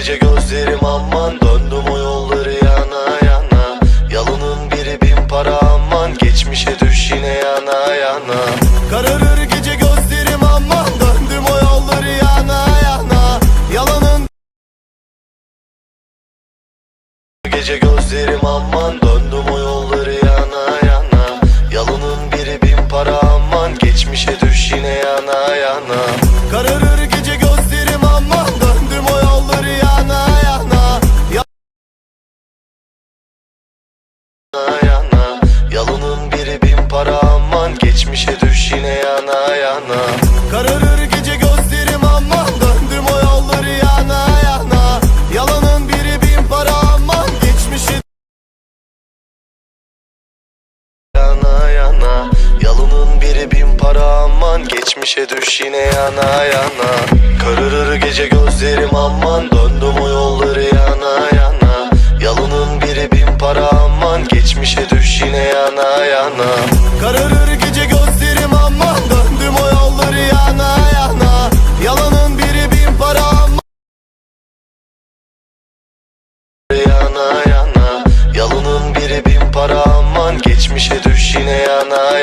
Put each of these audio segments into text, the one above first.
gece gözlerim aman Döndüm o yolları yana yana. Yalının biri bin para aman Geçmişe düş yine yana yana. Kararır gece gözlerim aman Döndüm o yolları yana yana. Yalanın Gece gözlerim aman Döndüm o yolları yana yana. Yalının biri bin para aman Geçmişe düş yine yana yana. Kararır yana yana. Kararır gece gözlerim aman Döndüm o yolları yana yana. Yalanın biri bin para aman Geçmişe yana yana. Yalının biri bin para aman Geçmişe düş yine yana yana. Kararır gece gözlerim aman Döndüm o yolları yana yana. Yalının biri bin para aman Geçmişe düş yine yana yana. Kararır gece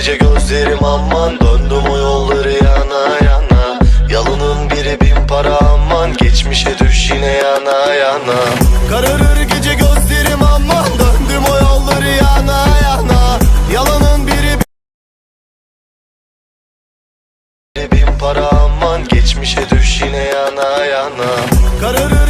gece gözlerim aman Döndüm o yolları yana yana. Yalının biri bin para aman Geçmişe düş yine yana yana. Kararır gece gözlerim aman Döndüm o yolları yana yana. Yalanın biri bin para aman Geçmişe düş yine yana yana. Kararır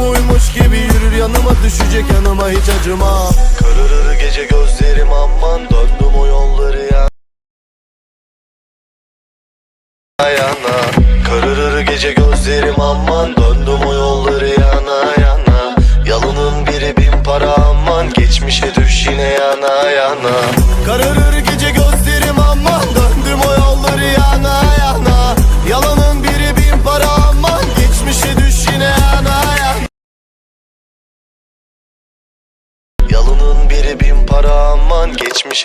uymuş gibi yürür yanıma düşecek yanıma hiç acıma. Kararır gece gözlerim aman döndüm o yolları ya. Yana. Kararır gece gözlerim aman Döndüm o yolları yana yana. Yalının biri bin para aman Geçmişe düş yine yana yana. Kararır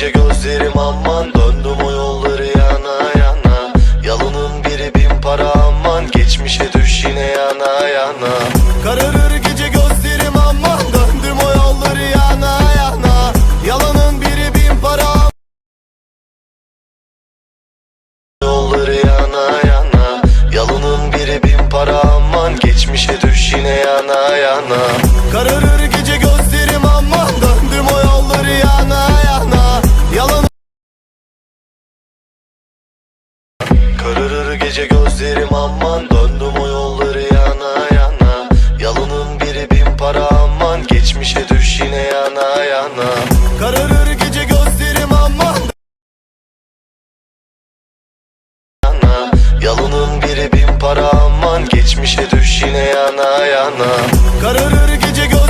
gece gözlerim aman Döndüm o yolları yana yana. Yalının biri bin para aman Geçmişe düş yine yana yana. Kararır gece gözlerim aman Döndüm o yolları yana yana. Yalanın biri bin para Yolları yana yana. Yalının biri bin para aman Geçmişe düş yine yana yana. Kararır gece gece gözlerim aman Döndüm o yolları yana yana. Yalının biri bin para aman Geçmişe düş yine yana yana. Kararır gece gözlerim aman yana Yalının biri bin para aman Geçmişe düş yine yana yana. Kararır gece gözlerim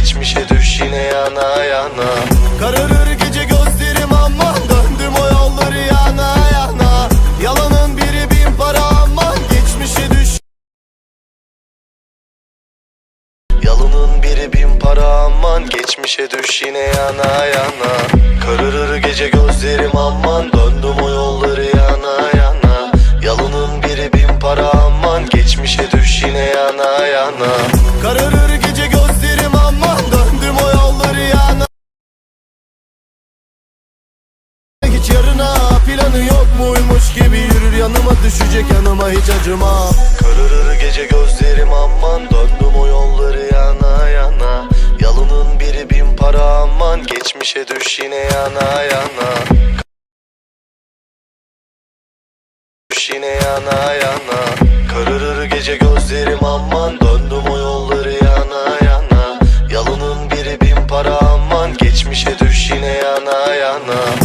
geçmişe düş yine yana yana. Kararır gece gözlerim aman Döndüm o yolları yana yana. Yalanın biri bin para aman Geçmişe düş. Yalının biri bin para aman Geçmişe düş yine yana yana. Kararır gece gözlerim aman Döndüm o yolları yana yana. Yalının biri bin para aman Geçmişe düş yine yana yana. Kararır gece muymuş gibi Yürür yanıma düşecek yanıma hiç acıma. Kararır gece gözlerim aman Döndüm o yolları yana yana. Yalının biri bin para aman Geçmişe düş yine yana yana. Düş yine yana yana. Kararır gece gözlerim aman Döndüm o yolları yana yana. Yalının biri bin para aman Geçmişe düş yine yana yana